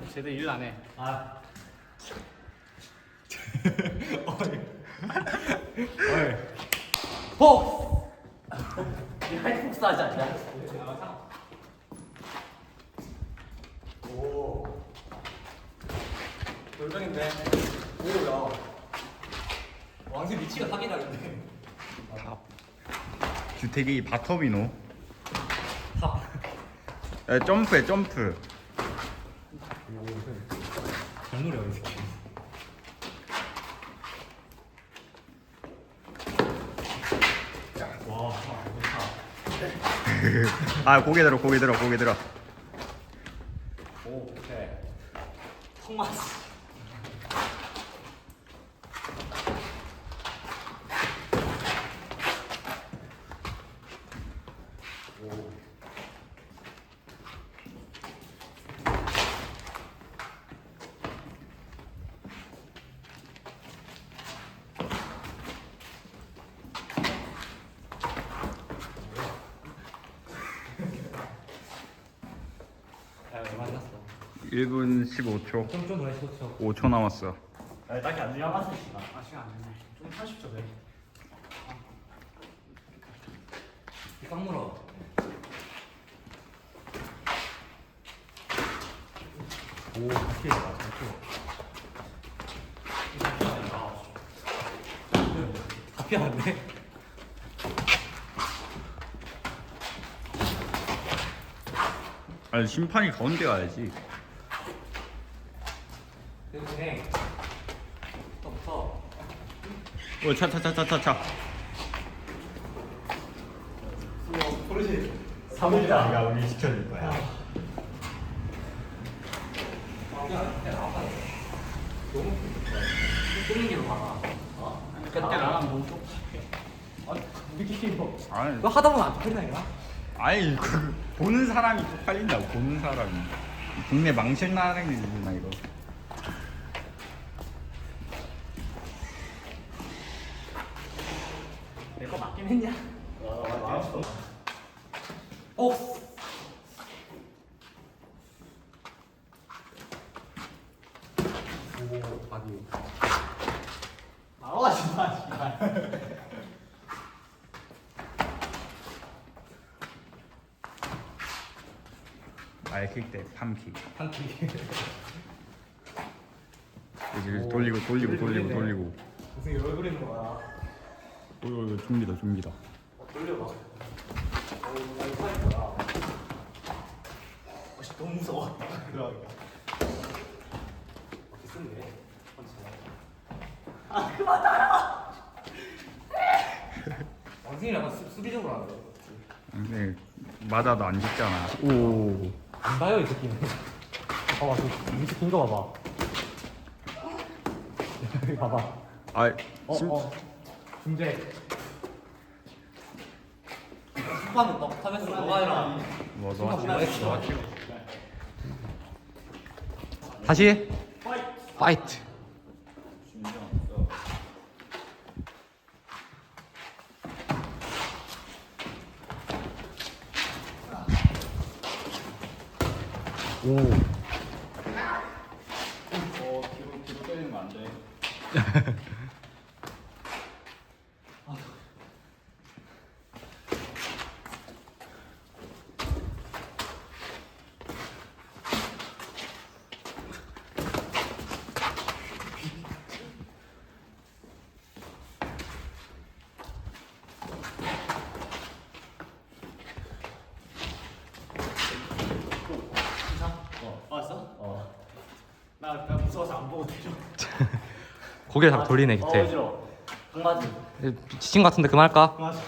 사람이 제대로 일 안 해. 아 폭! 이 하이폭스 하지 않냐? 돌병인데 오야 왕새 위치가 사기다른데 주택이 바텀이노. 야, 점프해 점프. 새끼 와 좋다. 아 고개 들어 고개 들어 고개 들어. 오 오케이. 야 1분 15초. 좀좀 더 해서 쳐 5초 남았어. 아, 딱히 안 남았어, 시간. 아 시간 안 되네. 좀 30초 돼. 딱 물어 오 다시 해봐 다시 다 피하네 아니 심판이 가운데 가야지. 그냥 또 붙어 어차차 차 차차. 사무자. 우리 시켜줄 거야. 길로 가라 그때 나랑 너무 좀. 우리끼리 뭐 아니, 이거 하다 보면 안 이거 아니 그 보는 사람이 쪽팔린다고 보는 사람이. 국내 망신 나는 일이나 이거. 내거 맞긴 했냐? 오! 오 바디 나와지 마, 씨발. 아이킥 때 팜킥. 한키 이제 돌리고 돌리고 돌리고 돌리고. 무슨 열 그리는 거야 어, 돌려봐 이거 할 거야 어, 씨, 너무 무서워 그러니까 어떻게 쓰네 아 그만 따라 왕승이 약간 수, 수비적으로 하네 근데 맞아도 안 죽잖아. 오. 안 봐요 이 새끼는 봐봐 저 밑에 긴거 봐봐 여기 봐봐 아, 어, 심, 어. 중재 스파는 막 하면서 너가 해라 뭐 너가 너, 뭐라 했어? 너가 찍어. 다시 파이트 오 어, 뒤로 뒤로 때리는 거안 돼. 어, 왔어? 어. 나, 나 무서워서 안 보고 때려. 고개 잘 돌리네 어, 어지러워. 강맞이. 지친 같은데 그만할까? 맞아.